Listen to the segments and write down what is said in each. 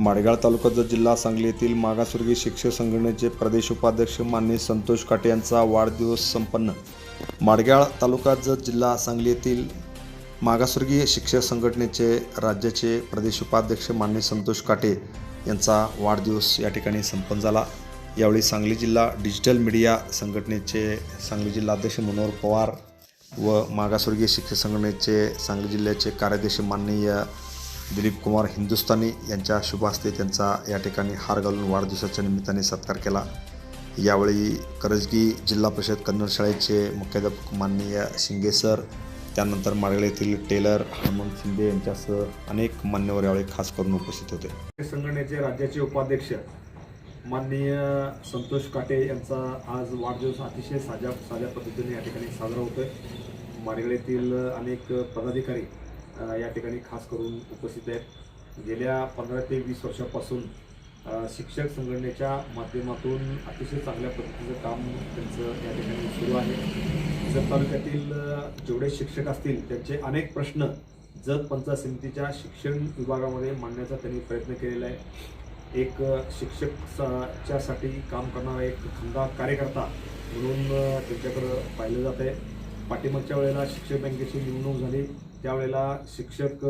माडगाळ तालुका जिल्हा सांगली येथील मागासवर्गीय शिक्षक संघटनेचे प्रदेश उपाध्यक्ष माननीय संतोष काटे यांचा वाढदिवस संपन्न. माडगाळ तालुका जिल्हा सांगली येथील मागासवर्गीय शिक्षक संघटनेचे राज्याचे प्रदेश उपाध्यक्ष माननीय संतोष काटे यांचा वाढदिवस या ठिकाणी संपन्न झाला. यावेळी सांगली जिल्हा डिजिटल मीडिया संघटनेचे सांगली जिल्हा अध्यक्ष मनोहर पवार व मागासवर्गीय शिक्षक संघटनेचे सांगली जिल्ह्याचे कार्याध्यक्ष माननीय दिलीप कुमार हिंदुस्थानी यांच्या शुभ हस्ते त्यांचा या ठिकाणी हार घालून वाढदिवसाच्या निमित्ताने सत्कार केला. यावेळी करजगी जिल्हा परिषद कन्नड शाळेचे मुख्याध्यापक माननीय शिंगे सर त्यानंतर माळगळे येथील टेलर हनुमंत शिंदे यांच्यासह अनेक मान्यवर यावेळी खास करून उपस्थित होते. संघटनेचे राज्याचे उपाध्यक्ष माननीय संतोष काटे यांचा आज वाढदिवस अतिशय साध्या साध्या पद्धतीने या ठिकाणी साजरा होतोय. माडगळेतील अनेक पदाधिकारी या ठिकाणी खास करून उपस्थित आहेत. गेल्या पंधरा ते वीस वर्षापासून शिक्षक संघटनेच्या माध्यमातून अतिशय चांगल्या पद्धतीचं काम त्यांचं या ठिकाणी सुरू आहे. जत तालुक्यातील जेवढे शिक्षक असतील त्यांचे अनेक प्रश्न जत पंचायत समितीच्या शिक्षण विभागामध्ये मांडण्याचा त्यांनी प्रयत्न केलेला आहे. एक शिक्षक च्यासाठी काम करणारा एक खंदा कार्यकर्ता म्हणून त्यांच्याकडं पाहिलं जात आहे पाठीमागच्या वेळेला शिक्षक बँकेची निवडणूक झाली. त्यावेळेला शिक्षक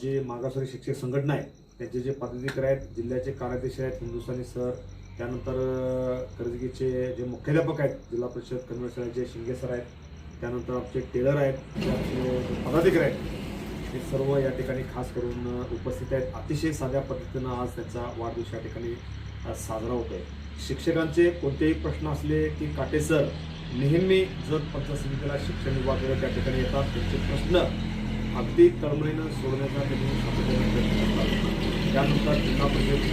जे मागासवर्गीय शिक्षक संघटना आहे त्यांचे जे पदाधिकारी आहेत जिल्ह्याचे कार्याध्यक्ष आहेत हिंदुस्थानी सर त्यानंतर कर्जगीचे जे मुख्याध्यापक आहेत जिल्हा परिषद कन्नड शाळेचे शिंगे सर आहेत त्यानंतर आमचे टेलर आहेत जे पदाधिकारी आहेत हे सर्व या ठिकाणी खास करून उपस्थित आहेत. अतिशय साध्या पद्धतीनं आज त्यांचा वाढदिवस या ठिकाणी साजरा होतो आहे शिक्षकांचे कोणतेही प्रश्न असले की काटे सर नेहमी जत पंचायत शिक्षण विभागाकडे त्या ठिकाणी येतात त्यांचे प्रश्न अगदी तळमळीनं सोडण्याचा त्यांनी प्रयत्न करतात त्यानंतर जिल्हा परिषद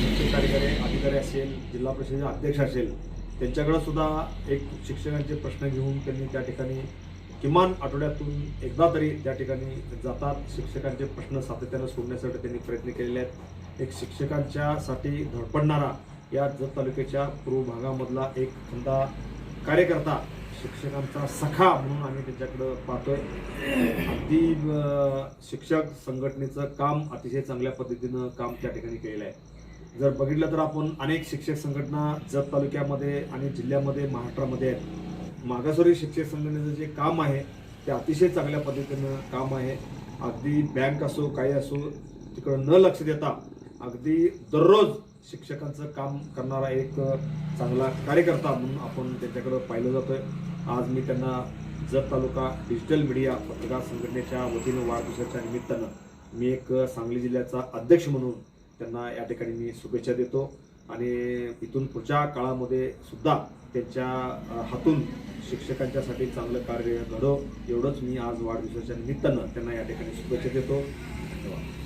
मुख्य कार्यकारी अधिकारी असेल जिल्हा परिषदेचे अध्यक्ष असेल त्यांच्याकडे सुद्धा एक शिक्षकांचे प्रश्न घेऊन त्यांनी त्या ठिकाणी किमान आठवड्यातून एकदा तरी त्या ठिकाणी जातात. शिक्षकांचे प्रश्न सातत्यानं सोडण्यासाठी त्यांनी प्रयत्न केलेले आहेत. एक शिक्षकांच्यासाठी धडपडणारा या जत तालुक्याच्या पूर्व भागामधला एक खंदा कार्यकर्ता शिक्षकांचा सखा म्हणून आम्ही त्यांच्याकडं पाहतोय. अगदी शिक्षक संघटनेचं काम अतिशय चांगल्या पद्धतीनं काम त्या ठिकाणी केलेलं आहे. जर बघितलं तर आपण अनेक शिक्षक संघटना जत तालुक्यामध्ये आणि जिल्ह्यामध्ये महाराष्ट्रामध्ये आहेत. मागासवर्गीय शिक्षक संघटनेचं जे काम आहे ते अतिशय चांगल्या पद्धतीनं काम आहे. अगदी बँक असो काही असो तिकडं न लक्ष देता अगदी दररोज शिक्षकांचं काम करणारा एक चांगला कार्यकर्ता म्हणून आपण त्यांच्याकडं पाहिलं जातोय. आज मी त्यांना जत तालुका डिजिटल मीडिया पत्रकार संघटनेच्या वतीनं वाढदिवसाच्या निमित्तानं मी एक सांगली जिल्ह्याचा अध्यक्ष म्हणून त्यांना या ठिकाणी मी शुभेच्छा देतो. आणि इथून पुढच्या काळामध्ये सुद्धा त्यांच्या हातून शिक्षकांच्यासाठी चांगलं कार्य घडव एवढंच मी आज वाढदिवसाच्या निमित्तानं त्यांना या ठिकाणी शुभेच्छा देतो. धन्यवाद.